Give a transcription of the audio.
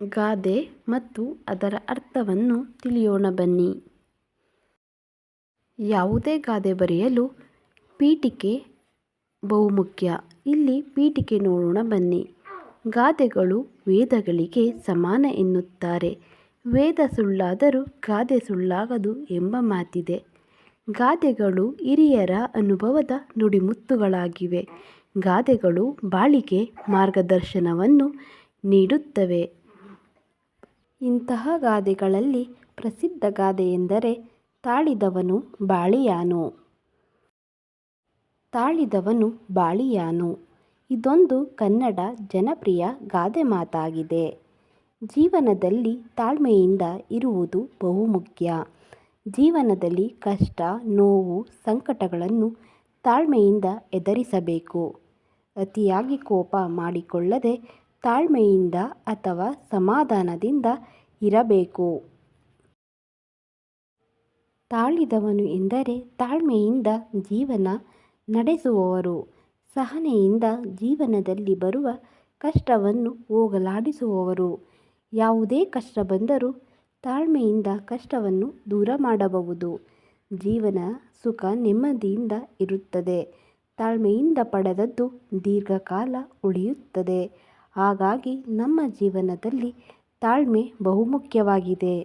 ಗಾದೆ ಮತ್ತು ಅದರ ಅರ್ಥವನ್ನು ತಿಳಿಯೋಣ ಬನ್ನಿ. ಯಾವುದೇ ಗಾದೆ ಬರೆಯಲು ಪೀಠಿಕೆ ಬಹುಮುಖ್ಯ. ಇಲ್ಲಿ ಪೀಠಿಕೆ ನೋಡೋಣ ಬನ್ನಿ. ಗಾದೆಗಳು ವೇದಗಳಿಗೆ ಸಮಾನ ಎನ್ನುತ್ತಾರೆ. ವೇದ ಸುಳ್ಳಾದರೂ ಗಾದೆ ಸುಳ್ಳಾಗದು ಎಂಬ ಮಾತಿದೆ. ಗಾದೆಗಳು ಹಿರಿಯರ ಅನುಭವದ ನುಡಿಮುತ್ತುಗಳಾಗಿವೆ. ಗಾದೆಗಳು ಬಾಳಿಗೆ ಮಾರ್ಗದರ್ಶನವನ್ನು ನೀಡುತ್ತವೆ. ಇಂತಹ ಗಾದೆಗಳಲ್ಲಿ ಪ್ರಸಿದ್ಧ ಗಾದೆಯೆಂದರೆ ತಾಳಿದವನು ಬಾಳಿಯಾನು. ತಾಳಿದವನು ಬಾಳಿಯಾನು. ಇದೊಂದು ಕನ್ನಡ ಜನಪ್ರಿಯ ಗಾದೆ ಮಾತಾಗಿದೆ. ಜೀವನದಲ್ಲಿ ತಾಳ್ಮೆಯಿಂದ ಇರುವುದು ಬಹುಮುಖ್ಯ. ಜೀವನದಲ್ಲಿ ಕಷ್ಟ, ನೋವು, ಸಂಕಟಗಳನ್ನು ತಾಳ್ಮೆಯಿಂದ ಎದುರಿಸಬೇಕು. ಅತಿಯಾಗಿ ಕೋಪ ಮಾಡಿಕೊಳ್ಳದೆ ತಾಳ್ಮೆಯಿಂದ ಅಥವಾ ಸಮಾಧಾನದಿಂದ ಇರಬೇಕು. ತಾಳಿದವನು ಎಂದರೆ ತಾಳ್ಮೆಯಿಂದ ಜೀವನ ನಡೆಸುವವರು. ಸಹನೆಯಿಂದ ಜೀವನದಲ್ಲಿ ಬರುವ ಕಷ್ಟವನ್ನು ಹೋಗಲಾಡಿಸುವವರು. ಯಾವುದೇ ಕಷ್ಟ ಬಂದರೂ ತಾಳ್ಮೆಯಿಂದ ಕಷ್ಟವನ್ನು ದೂರ ಮಾಡಬಹುದು. ಜೀವನ ಸುಖ ನೆಮ್ಮದಿಯಿಂದ ಇರುತ್ತದೆ. ತಾಳ್ಮೆಯಿಂದ ಪಡೆದದ್ದು ದೀರ್ಘಕಾಲ ಉಳಿಯುತ್ತದೆ. ಹಾಗಾಗಿ ನಮ್ಮ ಜೀವನದಲ್ಲಿ ತಾಳ್ಮೆ ಬಹುಮುಖ್ಯವಾಗಿದೆ.